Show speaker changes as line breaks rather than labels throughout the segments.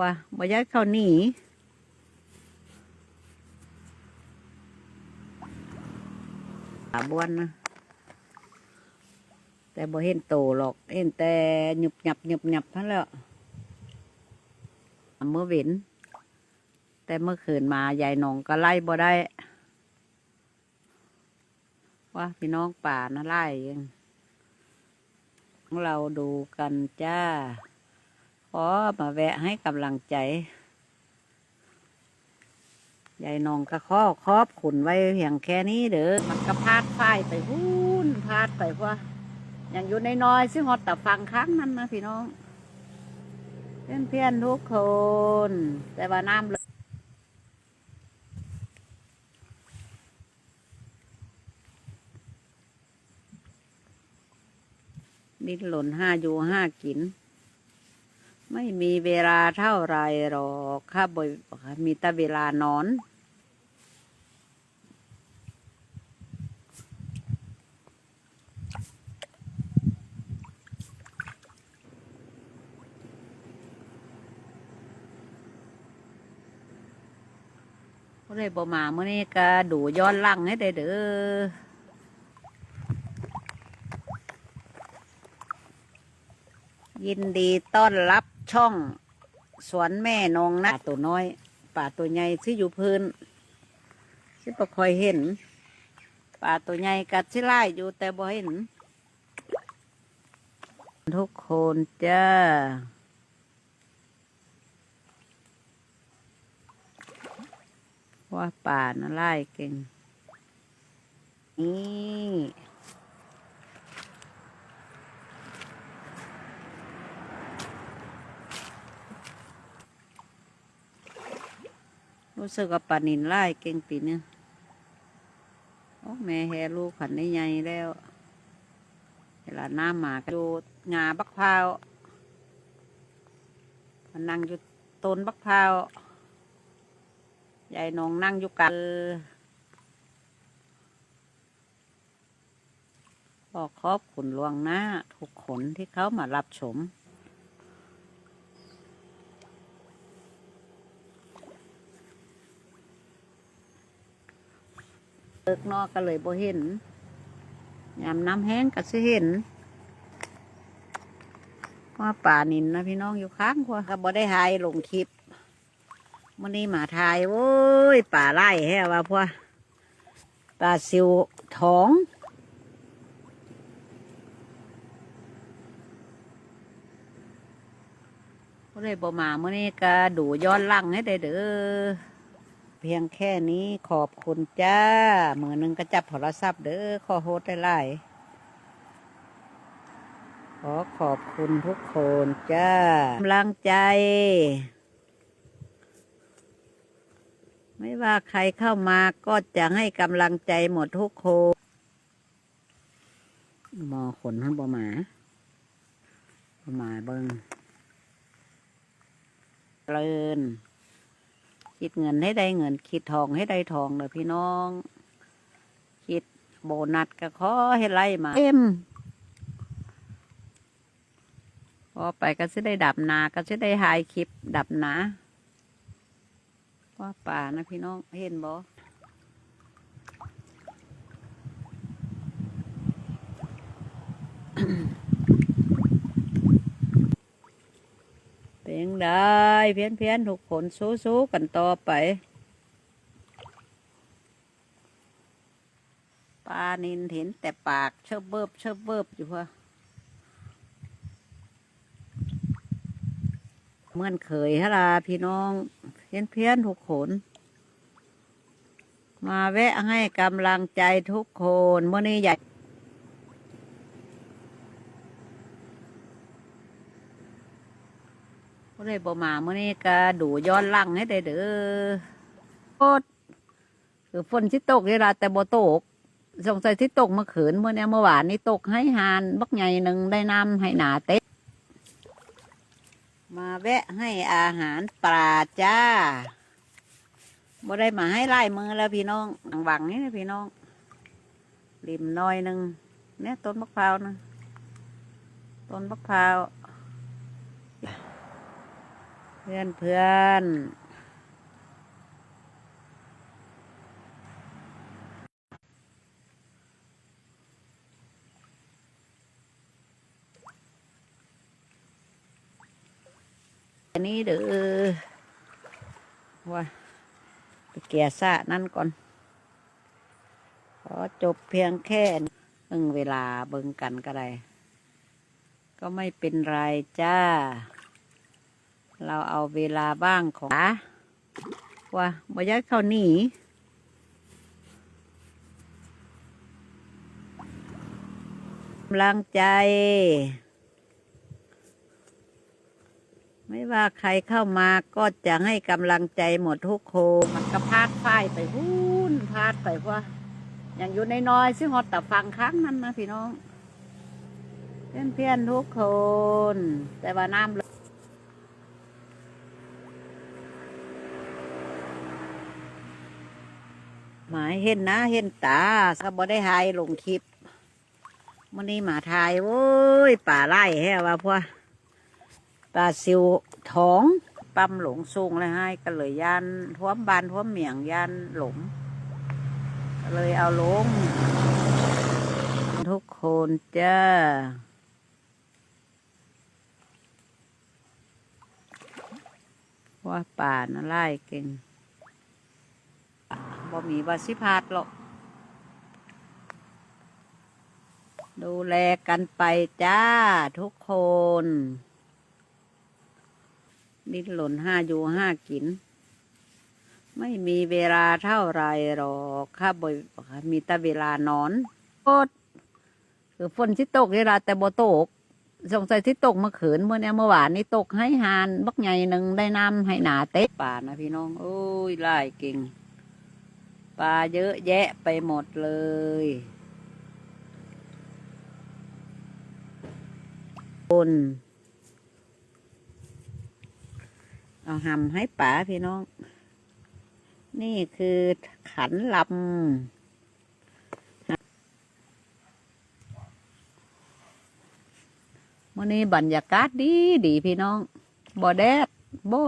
ว่าบ่ยัดเขาหนีปลาบ้วนนะแต่บ่เห็นโตหรอก เห็นแต่หยุบหยับหยุบหยับเท่านั้นแหล้วเมื่อเว้นแต่เมื่อคืนมายายหนองก็ไล่บ่ได้ ว่าพี่น้องป่านะไล่ยังเราดูกันจ้า อมาแวะให้กำลังใจยายนองก็ข้อครอบขุนไว้เพียงแค่นี้เด้อมันก็พาดฝ้ายไปหุ้นพาดไปว่าอย่างอยู่ในน้อยซึ่งหอดแต่ฟังครั้งนั้นนะพี่น้อง เพื่อนเพื่อนทุกคน แต่ว่าน้ำดิ้นหล่นห้าอยู่ห้ากิน ไม่มีเวลาเท่าไรหรอกข้าบอยมีแต่เวลานอนก็เลยบอมาเมื่อนี้ก็ดูย้อนลังให้ได้เด้อยินดีต้อนรับ ช่องสวนแม่นองนะป่าตัวน้อย ป่าตัวใหญ่ที่อยู่พื้นที่ประคอยเห็น ป่าตัวใหญ่กัดที่ไล่อยู่แต่บ่เห็น ทุกคนจ้าว่าป่าน่ะไล่เก่งนี่ รู้สึกว่าป่านินไล่เก่งปีเนี้ยโอ้แม่แฮลูกขันได้ใหญ่แล้วเวลาหน้ำมากดูงาบักพร้าวมันนั่งอยู่ต้นบักพร้าวยายนองนั่งอยู่กันขอขอบคุณลวงหน้าทุกคนที่เขามารับชม เลิกนอกก็เลยบ่เห็นยามน้ำแห้งก็สิเห็นว่าป่านินนะพี่น้องอยู่ข้างกว่าก็บ่ได้หายลงคลิปมันนี้มาทายโว้ยป่าไร่แฮว่าพวกปลาซิวท้องก็เลยบ่มาเมื่อนี้ก็ดูย้อนลังให้ได้เด้อ เพียงแค่นี้ขอบคุณจ้า มือหนึ่งก็จับโทรศัพท์เด้อขอโฮดได้ไล่ขอขอบคุณทุกคนจ้ากำลังใจ ไม่ว่าใครเข้ามาก็จะให้กำลังใจหมดทุกคนมอขนทั้งบ่หมาบ่หมาเบิงเลิน คิดเงินให้ได้เงิน คิดทองให้ได้ทองเลยพี่น้อง คิดโบนัสก็ขอให้ไล่มาเอ็มพอไปก็จะได้ดับนา ก็จะได้หายคลิปดับนาว่าป่านะพี่น้องเห็นบ่เป็นได้เพี้ยนเพี้ยนๆทุกคนสู้ๆกันต่อไปปลานินเห็นแต่ปากเชิบเบิบเชิบเบิบอยู่ว่ะเหมื่อนเคยฮะล่ะพี่น้อง เพี้ยนเพี้ยนทุกคน มาแวะให้กำลังใจทุกคนเมื่อนี้ใหญ่ก็ เลยบอมาเมื่อนี้ก็ดูย้อนหลังให้ได้เด้อโคตรคือฝนที่ตกนี่ละแต่บ่ตกสงสัยที่ตกเมื่อคืนเมื่อเนี้ยเมื่อวานนี้ตกให้หานบักใหญ่หนึ่งได้น้ำให้หนาเต็มมาแวะให้อาหารปลาจ้าบ่ได้มาให้ไล่มือแล้วพี่น้องหวังนี่นะพี่น้องริมน้อยหนึ่งเนี่ยต้นมะพร้าวนะต้นมะพร้าวห พื่อนเพื่อนอันนี้เด้อว่าไปแก่ซะนั่นก่อน ขอจบเพียงแค่เบิ่งเวลาเบิ่งกันก็ได้ ก็ไม่เป็นไรจ้า เราเอาเวลาบ้างของอะว่าบ่อยัดเข้าหนีกำลังใจ ไม่ว่าใครเข้ามาก็จะให้กำลังใจหมดทุกคนมันก็พาดฝ้ายไปหุ้นพาดไปเพราอย่างอยู่ในน้อยซึ่งฮอดแต่ฟังครั้งนั้นนะพี่น้อง เพื่อนเพื่อนทุกคน แต่ว่าน้ำลดห มายเห็นนะเห็นตาก็บ่ได้หายลงคลิปมันนี้หมาทายโว้ยป่าไร่แฮว่าพวกปลาซิวท้องปั๊มหลงสูงเลยให้ก็เลยยันท่วมบานท่วมเหมียงยันหลงก็เลยเอาลง ทุกคนจ้าว่าป่าน่ะไล่เก่ง บ่มีวาสิพาดหรอกดูแลกันไปจ้าทุกคน ดิ้นหล่นห้าอยู่ห้ากิน ไม่มีเวลาเท่าไรหรอกข้าบ่อยมีแต่เวลานอนโคตรคือฝนที่ตกเวลาแต่บ่ตกสงสัยที่ตกเมื่อคืนเมื่อเนี้ยเมื่อวานนี้ตกให้หานบักใหญ่หนึ่งได้น้ำให้หนาเต๊ะป่านะพี่น้อง โอ้ยไล่เก่ง ปลาเยอะแยะไปหมดเลย คนเอาหำให้ป๋าพี่น้อง นี่คือขันลำมื่อนี้บรรยากาศดีดีพี่น้องบ่แดดบ่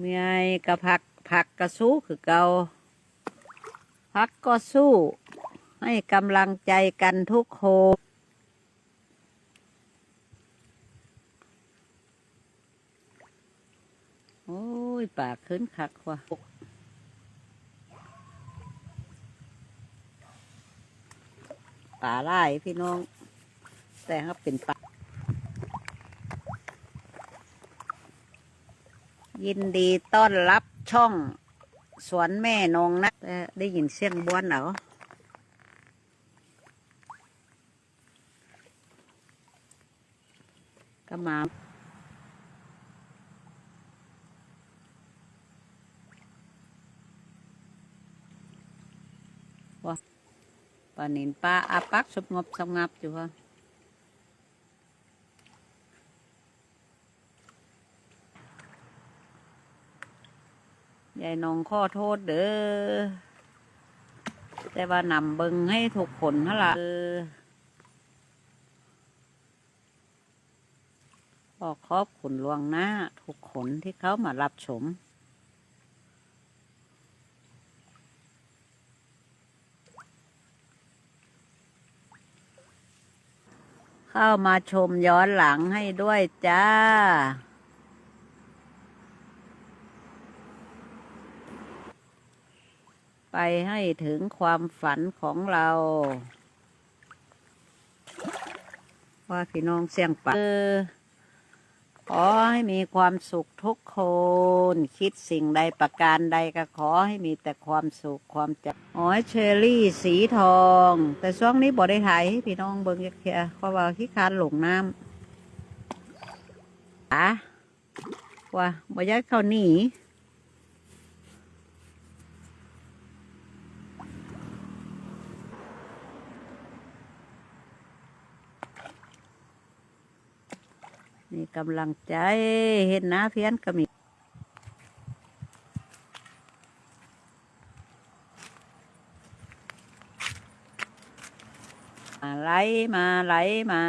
มีไอ้กระผัก ผักกระสู้คือเกาพักก็สู้ ให้กำลังใจกันทุกคโอ้ย ปากขึ้นคักว่ะป่าไร่พี่น้อง แต่ครับเป็นปลายินดีต้อนรับ ช่องสวนแม่นงนะได้ยินเสียงบ้วนเหรอก็มาว่าปานินปลาอาปักสงบสงับอยู่ฮะ ยายน้องขอโทษเด้อ แต่ว่านำเบิงให้ทุกคนนั่นละเออขอขอบคุณลวงหน้าทุกคนที่เขามารับชมเข้ามาชมย้อนหลังให้ด้วยจ้า ไปให้ถึงความฝันของเรา ว่าพี่น้องเสียงปากขอให้มีความสุขทุกคน คิดสิ่งใดประการใดก็ขอให้มีแต่ความสุขความจัอ๋อยเชอรี่สีทอง แต่ช่วงนี้บ่ได้ถ่ายให้พี่น้องเบิ่งแค่เพราะว่าขี้คานหลงน้ำอะว่าบ่ยัดเข้าหนีีกำลังใจเห็นน้าเพี้ยนก็มีมาไหลมาไหลมา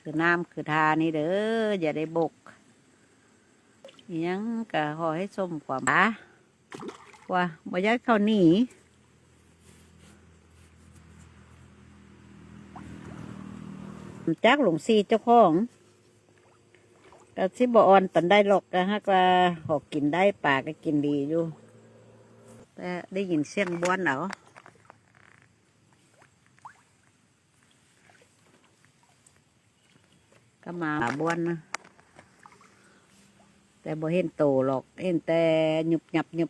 คือน้ำคือทานี่เด้ออย่าได้บกยังก็ขอให้สมความหาว่าบ่ยัดเข้าหนีจักหลงซีเจ้าของ ก็สิบ่อ่อนปันได้หรอกก็ฮักว่าหอกกินได้ป่าก็กินดีอยู่ แต่ได้ยินเสียงบ้วนเหรอก็มาบ้วนนะแต่บ่เห็นโตหรอก เห็นแต่หยุบหยับหยุบ